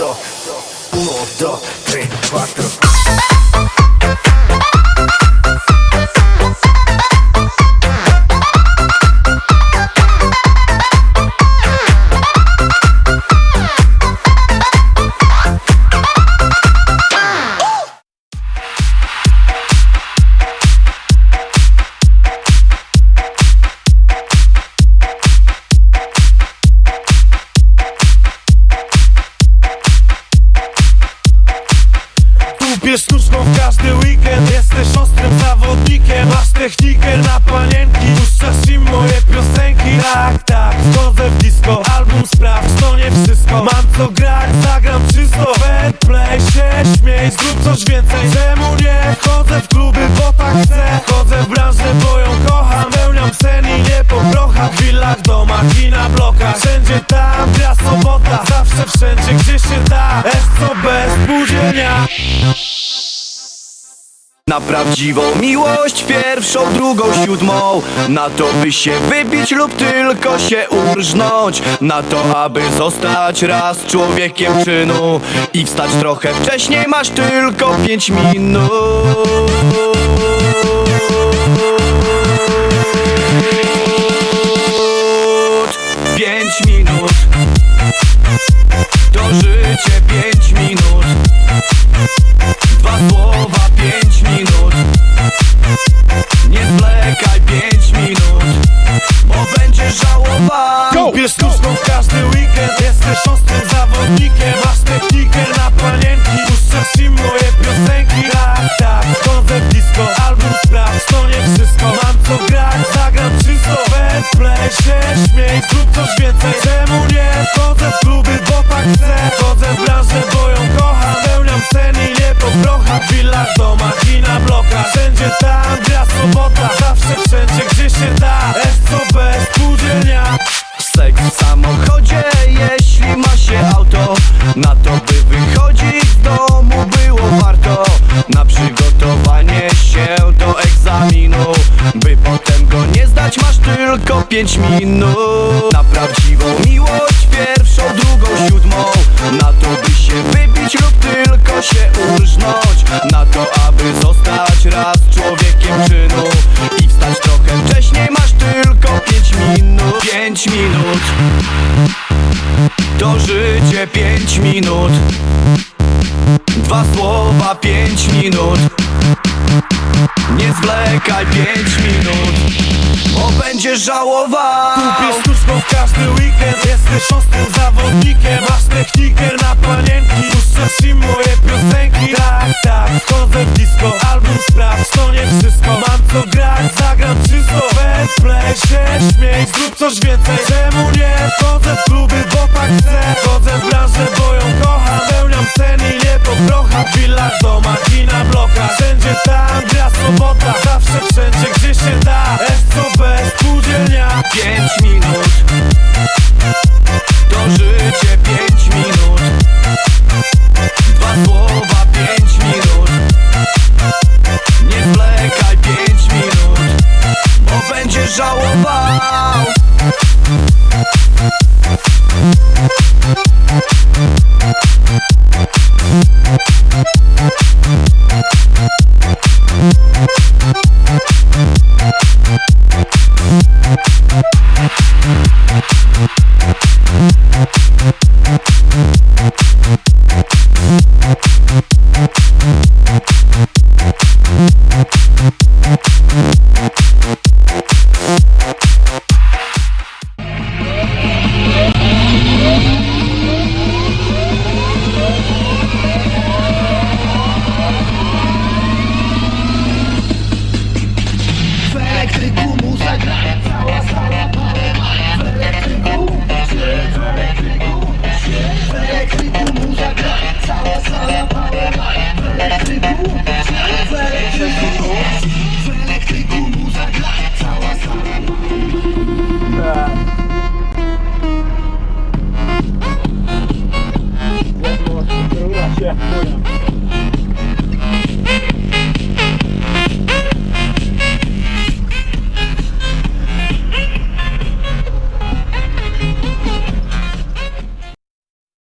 uno, dos, tres, cuatro. Tupię sztuczną w każdy weekend Jesteś ostrym zawodnikiem Masz technikę na prochach W willach, domach i na blokach. Wszędzie tam, gra sobota Zawsze wszędzie, gdzie się da. SCB, spółdzielnia Na prawdziwą miłość pierwszą, drugą, siódmą. Na to by się wybić lub tylko się urżnąć Na to aby zostać raz człowiekiem czynu. I wstać trochę wcześniej masz tylko pięć minut śmiej Zrób coś więcej, czemu nie? Wchodzę w kluby, bo tak chcę Wchodzę w branżę, bo ją kocham. Pełniam sen i nie po prochach W willach, domach i na blokach. Wszędzie tam, gra sobota. Zawsze wszędzie, gdzie się da. SCB, spółdzielnia. Seks w samochodzie, jeśli ma się auto. Na to by pięć minut. Na prawdziwą miłość pierwszą, drugą, siódmą. Na to by się wybić lub tylko się urżnąć Na to aby zostać raz człowiekiem czynu. I wstać trochę wcześniej masz tylko pięć minut. Pięć minut. To życie pięć minut. Dwa słowa pięć minut nie zwlekaj pięć minut Bo będziesz żałował. Kupię sztuczną w każdy weekend Jesteś ostrym zawodnikiem. Masz technikę na panienki Puszczasz im moje piosenki. Tak, tak, wchodzę w disco Album sprawdź, to nie wszystko. Mam co grać, zagram czysto. Bez się śmiej, zrób coś więcej. Czemu nie wchodzę w kluby, bo tak chcę? Wchodzę w branżę, bo ją kocham Pełniam ceny, nie elektryku muza Cała sala